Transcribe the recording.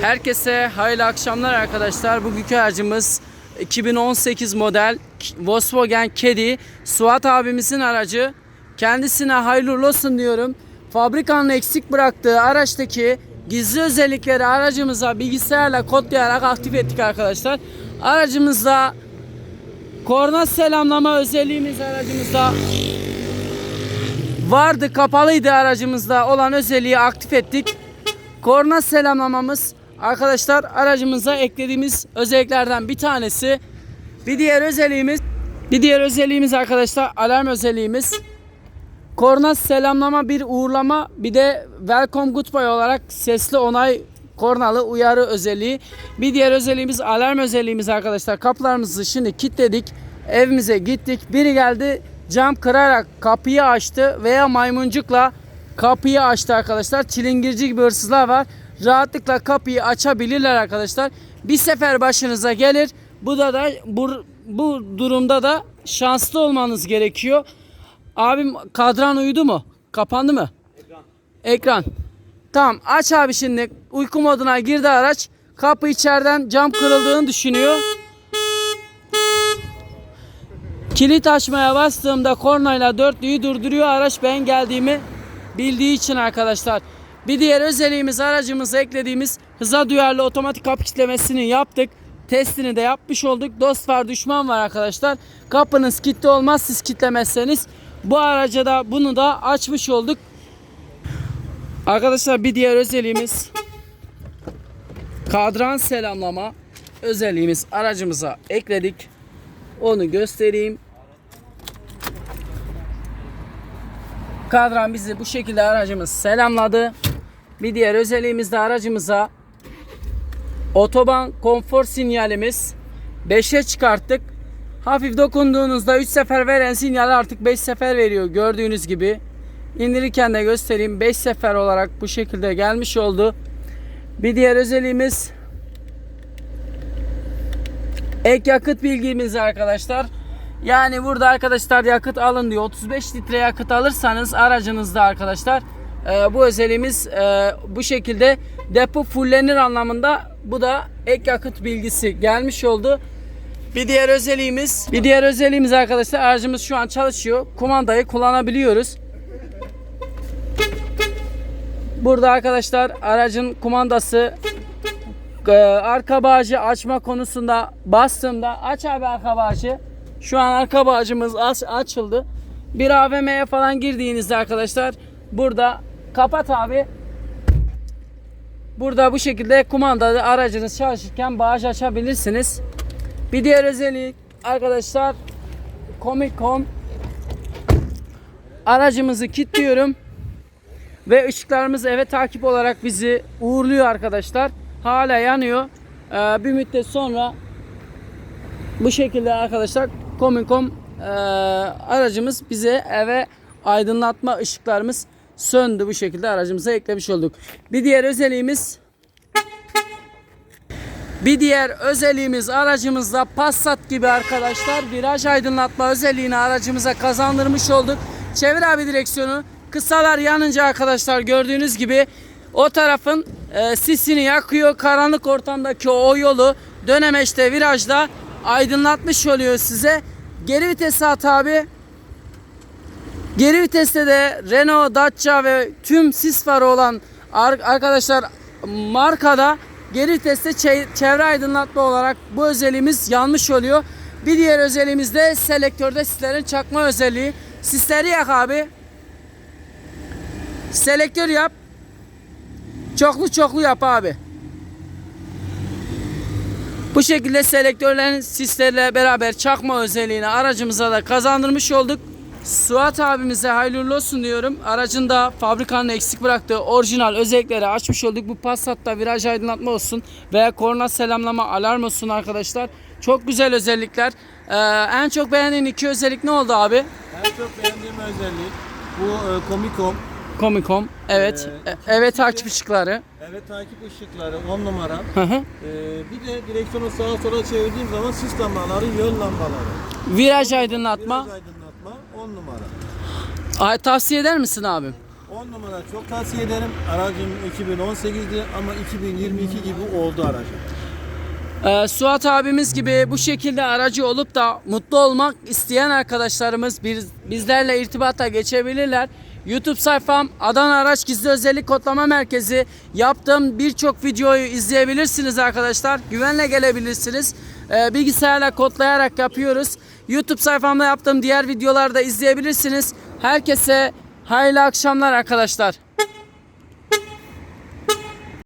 Herkese hayırlı akşamlar arkadaşlar. Bugünkü aracımız 2018 model Volkswagen Caddy. Suat abimizin aracı. Kendisine hayırlı olsun diyorum. Fabrikanın eksik bıraktığı araçtaki gizli özellikleri aracımıza bilgisayarla kodlayarak aktif ettik arkadaşlar. Aracımızda korna selamlama özelliğimiz aracımızda vardı kapalıydı aracımızda olan özelliği aktif ettik. Korna selamlamamız arkadaşlar aracımıza eklediğimiz özelliklerden bir tanesi. Bir diğer özelliğimiz bir diğer özelliğimiz arkadaşlar alarm özelliğimiz. Korna selamlama bir uğurlama bir de welcome goodbye olarak sesli onay kornalı uyarı özelliği. Bir diğer özelliğimiz alarm özelliğimiz arkadaşlar. Kapılarımızı şimdi kilitledik. Evimize gittik. Biri geldi cam kırarak kapıyı açtı veya maymuncukla kapıyı açtı arkadaşlar. Çilingirci gibi hırsızlar var. Rahatlıkla kapıyı açabilirler arkadaşlar. Bir sefer başınıza gelir. Bu da da bu, bu durumda da şanslı olmanız gerekiyor. Abim kadran uyudu mu? Kapandı mı? Ekran. Ekran. Tamam aç abi şimdi. Uyku moduna girdi araç. Kapı içeriden cam kırıldığını düşünüyor. Kilit açmaya bastığımda kornayla dörtlüyü durduruyor. Araç ben geldiğimi bildiği için arkadaşlar. Bir diğer özelliğimiz aracımıza eklediğimiz hıza duyarlı otomatik kapı kilitlemesini yaptık. Testini de yapmış olduk. Dost var düşman var arkadaşlar. Kapınız kilitli olmaz siz kilitlemezseniz. Bu araca da bunu da açmış olduk. Arkadaşlar bir diğer özelliğimiz kadran selamlama özelliğimiz aracımıza ekledik. Onu göstereyim. Kadran bizi bu şekilde aracımız selamladı. Bir diğer özelliğimiz de aracımıza otoban konfor sinyalimiz 5'e çıkarttık. Hafif dokunduğunuzda 3 sefer veren sinyal artık 5 sefer veriyor gördüğünüz gibi. İndirirken de göstereyim 5 sefer olarak bu şekilde gelmiş oldu. Bir diğer özelliğimiz ek yakıt bilgimiz arkadaşlar. Yani burada arkadaşlar yakıt alın diyor. 35 litre yakıt alırsanız aracınızda arkadaşlar e, bu özelliğimiz e, bu şekilde depo fullenir anlamında bu da ek yakıt bilgisi gelmiş oldu. Bir diğer özelliğimiz bir diğer özelliğimiz arkadaşlar aracımız şu an çalışıyor. Kumandayı kullanabiliyoruz. Burada arkadaşlar aracın kumandası e, arka bağcı açma konusunda bastığımda aç abi arka bağcı. Şu an arka bağcımız aç, açıldı. Bir AVM'ye falan girdiğinizde arkadaşlar burada kapat abi. Burada bu şekilde kumandada aracınız çalışırken bağcı açabilirsiniz. Bir diğer özellik arkadaşlar Comic Con aracımızı kilitliyorum ve ışıklarımız eve takip olarak bizi uğurluyor arkadaşlar. Hala yanıyor. Ee, bir müddet sonra bu şekilde arkadaşlar Comic-Con e, aracımız bize eve aydınlatma ışıklarımız söndü bu şekilde aracımıza eklemiş olduk. Bir diğer özelliğimiz bir diğer özelliğimiz aracımızda Passat gibi arkadaşlar viraj aydınlatma özelliğini aracımıza kazandırmış olduk. Çevir abi direksiyonu. Kısalar yanınca arkadaşlar gördüğünüz gibi o tarafın e, sisini yakıyor. Karanlık ortamdaki o yolu dönemeçte virajda aydınlatmış oluyor size. Geri vitesi at abi. Geri viteste de Renault, Dacia ve tüm sis farı olan ar- arkadaşlar markada geri viteste çe- çevre aydınlatma olarak bu özelliğimiz yanmış oluyor. Bir diğer özelliğimiz de selektörde sislerin çakma özelliği. Sisleri yak abi. Selektör yap. Çoklu çoklu yap abi. Bu şekilde selektörlerin sislerle beraber çakma özelliğini aracımıza da kazandırmış olduk. Suat abimize hayırlı olsun diyorum. Aracında fabrikanın eksik bıraktığı orijinal özellikleri açmış olduk. Bu Passat'ta viraj aydınlatma olsun veya korna selamlama alarm olsun arkadaşlar. Çok güzel özellikler. Ee, en çok beğendiğin iki özellik ne oldu abi? En çok beğendiğim özellik bu e, Comic-Con. Comic-Con. Evet. Ee, E- evet takip ışıkları. Evet takip ışıkları 10 numara. Hı hı. Ee, bir de direksiyonu sağa sola çevirdiğim zaman sis lambaları, yön lambaları. Viraj aydınlatma. Biraz aydınlatma 10 numara. Ay, tavsiye eder misin abim? 10 numara çok tavsiye ederim. Aracım 2018'di ama 2022 gibi oldu aracım. Ee, Suat abimiz gibi bu şekilde aracı olup da mutlu olmak isteyen arkadaşlarımız biz, bizlerle irtibata geçebilirler. YouTube sayfam Adana Araç Gizli Özellik Kodlama Merkezi yaptığım birçok videoyu izleyebilirsiniz arkadaşlar. Güvenle gelebilirsiniz. Ee, bilgisayarla kodlayarak yapıyoruz. YouTube sayfamda yaptığım diğer videoları da izleyebilirsiniz. Herkese hayırlı akşamlar arkadaşlar.